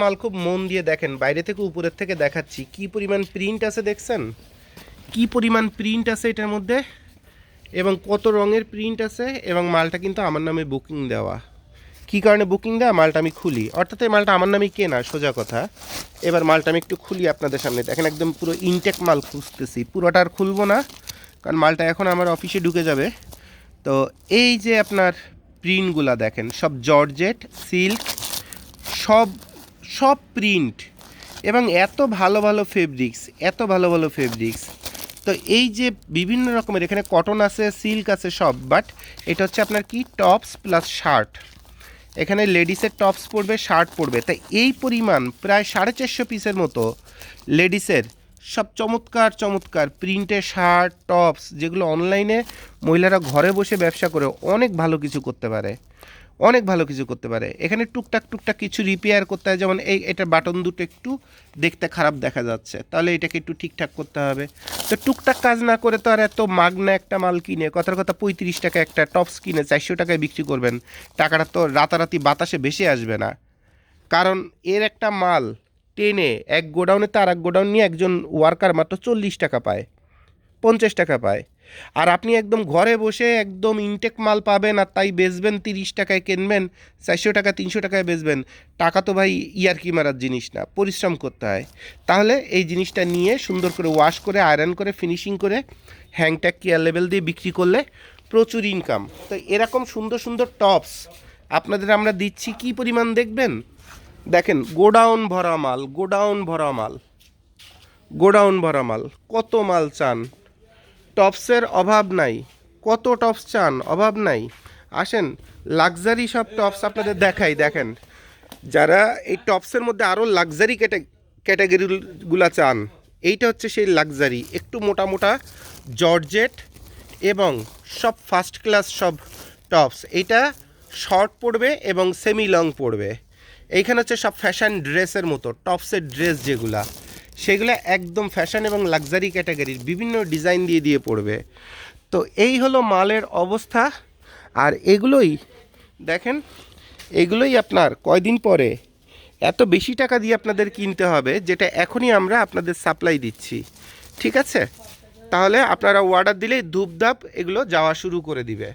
মাল খুব মন দিয়ে দেখেন। বাইরে থেকে উপরের থেকে দেখাচ্ছি। কি পরিমাণ প্রিন্ট আছে দেখছেন? কি পরিমাণ প্রিন্ট আছে এটার মধ্যে? এবং কত রঙের প্রিন্ট আছে? এবং মালটা কিন্তু আমার নামে বুকিং দেওয়া। কি কারণে বুকিং দেওয়া? মালটা আমি খুলি। অর্থাৎ এই মালটা আমার নামে কেনা, সোজা কথা। এবার মালটা আমি একটু খুলি আপনাদের সামনে। দেখেন একদম পুরো ইনটেক মাল খুঁজতেছি। পুরোটা আর খুলবো না, কারণ মালটা এখন আমার অফিসে ঢুকে যাবে। তো এই যে আপনার প্রিন্টগুলা দেখেন, সব জর্জেট সিল্ক সব সব প্রিন্ট এবং এত ভালো ভালো ফেব্রিক্স এত ভালো ভালো ফেব্রিক্স তো এই যে বিভিন্ন রকমের, এখানে কটন আছে সিল্ক আছে সব বাট এটা হচ্ছে আপনার কি? টপস প্লাস শার্ট এখানে লেডিসের টপস পড়বে শার্ট পড়বে তাই এই পরিমাণ প্রায় সাড়ে চারশো পিসের মতো লেডিসের সব চমৎকার চমৎকার প্রিন্টের শার্ট টপস যেগুলো অনলাইনে মহিলারা ঘরে বসে ব্যবসা করে অনেক ভালো কিছু করতে পারে। অনেক ভালো কিছু করতে পারে। এখানে টুকটাক টুকটাক কিছু রিপেয়ার করতে হয়। যেমন এই, এটা বাটন দুটো একটু দেখতে খারাপ দেখা যাচ্ছে। তাহলে এটাকে একটু ঠিকঠাক করতে হবে। তো টুকটাক কাজ না করে তো আর এত মাগনা একটা মাল কিনে, কথার কথা পঁয়ত্রিশ টাকা একটা টপস কিনে চারশো টাকায় বিক্রি করবেন। টাকাটা তো রাতারাতি বাতাসে ভেসে আসবে না। কারণ এর একটা মাল টেনে এক গোডাউনে তো আর এক গোডাউন নিয়ে একজন ওয়ার্কার মাত্র চল্লিশ টাকা পায়, পঞ্চাশ টাকা পায়। আর আপনি একদম ঘরে বসে একদম ইনটেক মাল পাবেন আর তাই বেচবেন তিরিশ টাকায় কিনবেন, চারশো টাকা, তিনশো টাকায় বেচবেন। টাকা তো ভাই ইয়ারকি মারার জিনিস না, পরিশ্রম করতে হয়। তাহলে এই জিনিসটা নিয়ে সুন্দর করে ওয়াশ করে আয়রন করে ফিনিশিং করে হ্যাংট্যাগ কেয়ার লেভেল দিয়ে বিক্রি করলে প্রচুর ইনকাম তো এরকম সুন্দর সুন্দর টপস আপনাদের আমরা দিচ্ছি, কি পরিমাণ দেখবেন? দেখেন, গোডাউন ভরা মাল, গোডাউন ভরা মাল, গোডাউন ভরা মাল, কত মাল চান? টপসের অভাব নাই। কত টপস চান? অভাব নাই। আসেন, লাক্সারি সব টপস আপনাদের দেখাই, দেখেন। যারা এই টপসের মধ্যে আরও লাক্সারি ক্যাটাগরিগুলো চান, এইটা হচ্ছে সেই লাক্সারি। একটু মোটা মোটা জর্জেট এবং সব ফার্স্ট ক্লাস সব টপস। এইটা শর্ট পড়বে এবং সেমি লং পড়বে। এইখানে হচ্ছে সব ফ্যাশন ড্রেসের মতো, টপসের ড্রেস যেগুলা। সেগুলো একদম ফ্যাশন এবং লাক্সারি ক্যাটাগরির বিভিন্ন ডিজাইন দিয়ে দিয়ে পড়বে। তো এই হলো মালের অবস্থা। আর এগুলোই, দেখেন, এগুলোই আপনার কয়দিন পরে এত বেশি টাকা দিয়ে আপনাদের কিনতে হবে, যেটা এখনই আমরা আপনাদের সাপ্লাই দিচ্ছি। ঠিক আছে? তাহলে আপনারা অর্ডার দিলেই ধূপধাপ এগুলো যাওয়া শুরু করে দিবে।